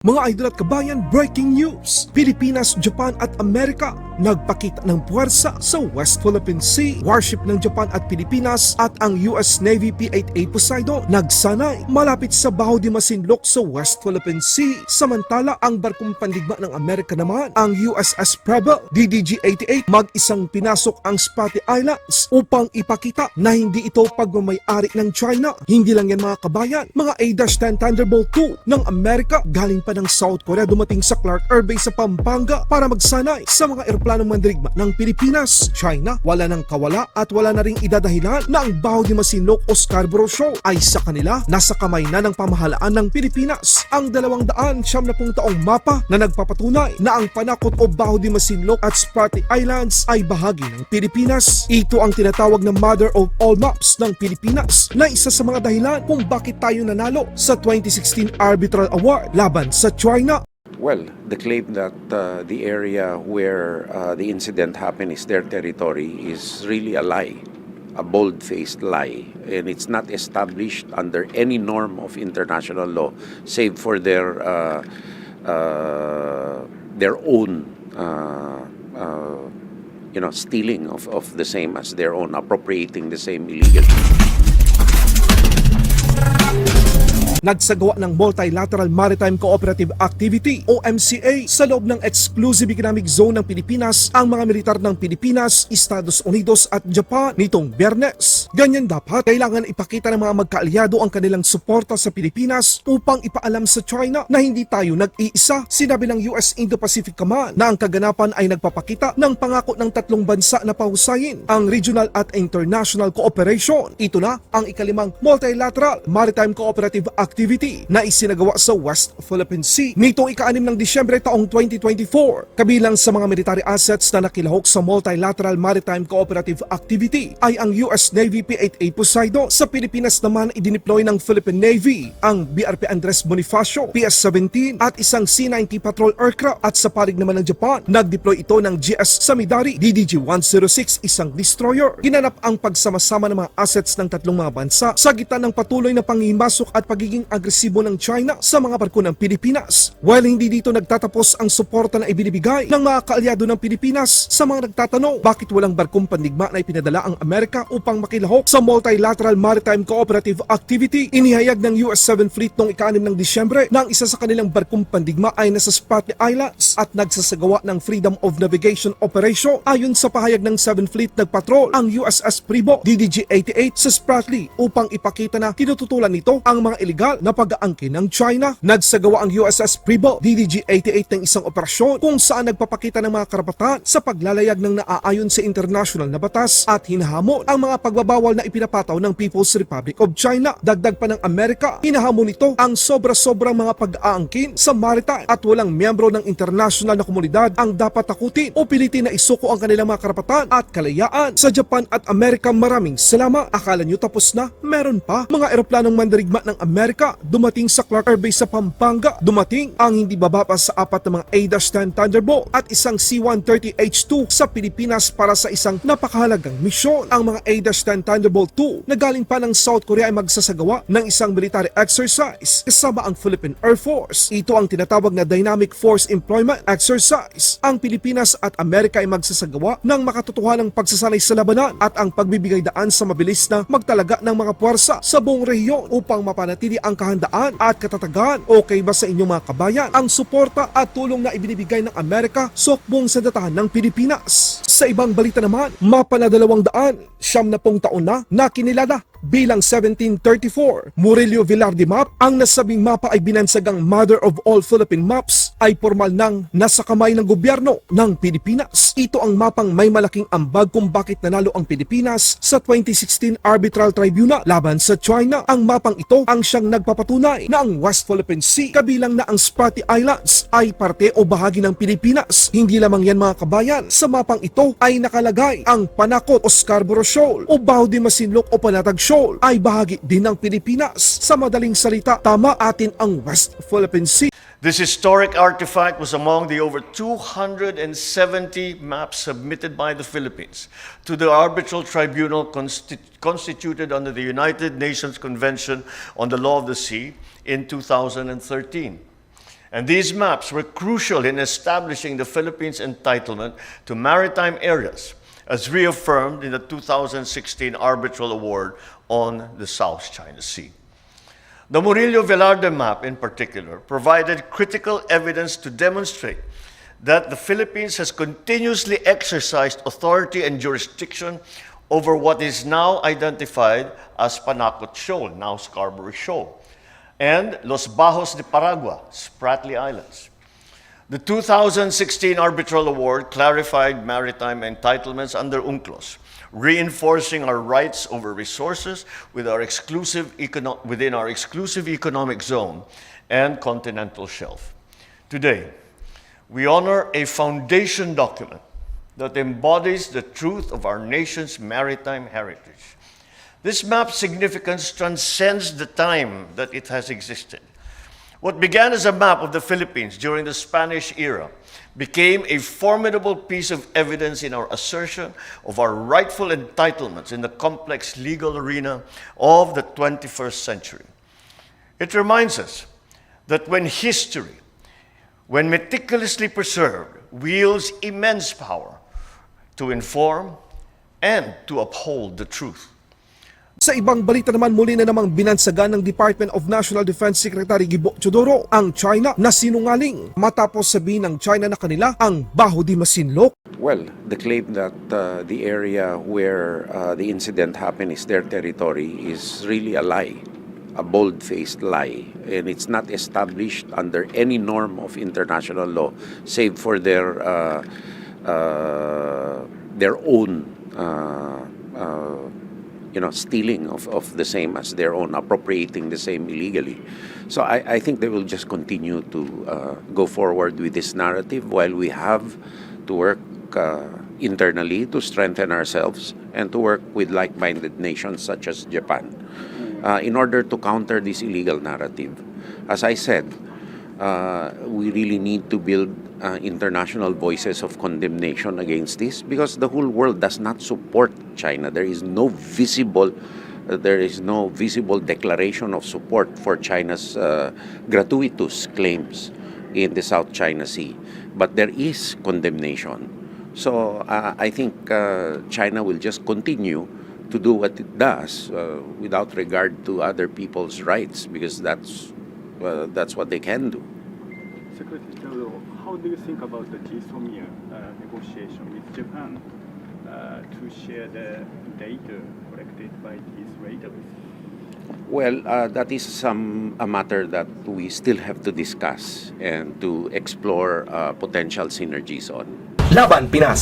Mga idol at kabayan, breaking news! Pilipinas, Japan at Amerika nagpakita ng puwersa sa West Philippine Sea. Warship ng Japan at Pilipinas at ang US Navy P-8A Poseidon nagsanay malapit sa Baho de Masinloc sa West Philippine Sea. Samantala, ang barkong pandigma ng Amerika naman, ang USS Preble DDG-88 mag-isang pinasok ang Spratly Islands upang ipakita na hindi ito pagmamayari ng China. Hindi lang yan mga kabayan, mga A-10 Thunderbolt 2 ng Amerika galing ng South Korea dumating sa Clark Air Base sa Pampanga para magsanay sa mga eroplanong mandirigma ng Pilipinas. China, wala nang kawala at wala na ring idadahilan na ang Baho de Masinloc o Scarborough Show ay sa kanila nasa kamay na ng pamahalaan ng Pilipinas. Ang dalawang daan siyam na pung taong mapa na nagpapatunay na ang panakot o Baho de Masinloc at Spratly Islands ay bahagi ng Pilipinas. Ito ang tinatawag na Mother of All Maps ng Pilipinas na isa sa mga dahilan kung bakit tayo nanalo sa 2016 Arbitral Award laban China. Well, the claim that uh, the area where uh, the incident happened is their territory is really a lie, a bold faced lie. And it's not established under any norm of international law, save for their, uh, uh, their own. Uh, uh, you know, stealing of, of the same as their own, appropriating the same illegally. Nagsagawa ng Multilateral Maritime Cooperative Activity o MCA sa loob ng Exclusive Economic Zone ng Pilipinas ang mga militar ng Pilipinas, Estados Unidos at Japan nitong Biyernes. Ganyan dapat kailangan ipakita ng mga magkaalyado ang kanilang suporta sa Pilipinas upang ipaalam sa China na hindi tayo nag-iisa. Sinabi ng US Indo-Pacific Command na ang kaganapan ay nagpapakita ng pangako ng tatlong bansa na pahusayin ang regional at international cooperation. Ito na ang ikalimang Multilateral Maritime Cooperative Activity na isinagawa sa West Philippine Sea nitong ika-6 ng Disyembre taong 2024. Kabilang sa mga military assets na nakilahok sa Multilateral Maritime Cooperative Activity ay ang US Navy P-8A Poseidon. Sa Pilipinas naman idineploy ng Philippine Navy ang BRP Andres Bonifacio PS-17 at isang C-90 patrol aircraft at sa parig naman ng Japan, nag-deploy ito ng GS Samidari DDG-106 isang destroyer. Ginanap ang pagsama-sama ng mga assets ng tatlong mga bansa sa gitna ng patuloy na pangimasok at pagiging agresibo ng China sa mga barko ng Pilipinas. While hindi dito nagtatapos ang suporta na ibinibigay ng mga kaalyado ng Pilipinas sa mga nagtatanong bakit walang barkong pandigma na ipinadala ang Amerika upang makilahok sa Multilateral Maritime Cooperative Activity. Inihayag ng US 7 Fleet noong ika ng Disyembre na ang isa sa kanilang barkong pandigma ay nasa Spratly Islands at nagsasagawa ng Freedom of Navigation Operation. Ayon sa pahayag ng 7 Fleet nagpatrol ang USS Pribo DDG-88 sa Spratly upang ipakita na tinututulan nito ang mga illegal na pag-aangkin ng China. Nagsagawa ang USS Pribo DDG-88 ng isang operasyon kung saan nagpapakita ng mga karapatan sa paglalayag ng naaayon sa international na batas at hinahamon ang mga pagbabawal na ipinapataw ng People's Republic of China. Dagdag pa ng Amerika, hinahamon nito ang sobra-sobrang mga pag-aangkin sa maritime at walang miyembro ng international na komunidad ang dapat takutin o pilitin na isuko ang kanilang mga karapatan at kalayaan. Sa Japan at Amerika maraming salamat. Akala nyo tapos na? Meron pa. Mga eroplanong mandirigma ng Amerika dumating sa Clark Air Base sa Pampanga. Dumating ang hindi baba pa sa apat na mga A-10 Thunderbolt at isang C-130H2 sa Pilipinas para sa isang napakahalagang misyon. Ang mga A-10 Thunderbolt 2 na galing pa ng South Korea ay magsasagawa ng isang military exercise kasama ang Philippine Air Force. Ito ang tinatawag na Dynamic Force Employment Exercise. Ang Pilipinas at Amerika ay magsasagawa ng makatotohanang pagsasanay sa labanan at ang pagbibigay daan sa mabilis na magtalaga ng mga puwersa sa buong rehiyon upang mapanatili ang kahandaan at katatagan. Okay ba sa inyong mga kabayan ang suporta at tulong na ibinibigay ng Amerika sokbong sa datahan ng Pilipinas? Sa ibang balita naman, mapa na dalawang daan, siyam na pong taon na nakinilala bilang 1734 Murillo Villar de Map, ang nasabing mapa ay binansagang Mother of All Philippine Maps ay formal nang nasa kamay ng gobyerno ng Pilipinas. Ito ang mapang may malaking ambag kung bakit nanalo ang Pilipinas sa 2016 Arbitral Tribunal laban sa China. Ang mapang ito ang siyang nagpapatunay na ang West Philippine Sea kabilang na ang Spratly Islands ay parte o bahagi ng Pilipinas. Hindi lamang yan mga kabayan, sa mapang ito ay nakalagay ang Panakot o Scarborough Shoal o Baho de Masinloc o Panatag Shoal ay bahagi din ng Pilipinas. Sa madaling salita, tama atin ang West Philippine Sea. This historic artifact was among the over 270 maps submitted by the Philippines to the arbitral tribunal consti- constituted under the United Nations Convention on the Law of the Sea in 2013. And these maps were crucial in establishing the Philippines' entitlement to maritime areas, as reaffirmed in the 2016 Arbitral Award on the South China Sea. The Murillo Velarde map, in particular, provided critical evidence to demonstrate that the Philippines has continuously exercised authority and jurisdiction over what is now identified as Panacot Shoal, now Scarborough Shoal, and Los Bajos de Paragua, Spratly Islands. The 2016 Arbitral Award clarified maritime entitlements under UNCLOS, reinforcing our rights over resources with our exclusive econo- within our exclusive economic zone and continental shelf. Today, we honor a foundation document that embodies the truth of our nation's maritime heritage. This map's significance transcends the time that it has existed. What began as a map of the Philippines during the Spanish era became a formidable piece of evidence in our assertion of our rightful entitlements in the complex legal arena of the 21st century. It reminds us that when history, when meticulously preserved, wields immense power to inform and to uphold the truth. Sa ibang balita naman muli na namang binansagan ng Department of National Defense Secretary Gibo Chodoro ang China na sinungaling matapos sabihin ng China na kanila ang Baho di Masinloc. Well, the claim that uh, the area where uh, the incident happened is their territory is really a lie, a bold faced lie. And it's not established under any norm of international law, save for their, uh, uh, their own. Uh, you know, stealing of, of the same as their own, appropriating the same illegally. So I, I think they will just continue to uh, go forward with this narrative while we have to work uh, internally to strengthen ourselves and to work with like minded nations such as Japan uh, in order to counter this illegal narrative. As I said, uh, we really need to build uh, international voices of condemnation against this because the whole world does not support China. There is no visible uh, there is no visible declaration of support for China's uh, gratuitous claims in the South China Sea, but there is condemnation. So uh, I think uh, China will just continue to do what it does uh, without regard to other people's rights because that's uh, that's what they can do. Secretary General, how do you think about the GSOMIA uh, negotiation with Japan uh, to share the data collected by these radars? Well, uh, that is some a matter that we still have to discuss and to explore uh, potential synergies on. Laban Pinas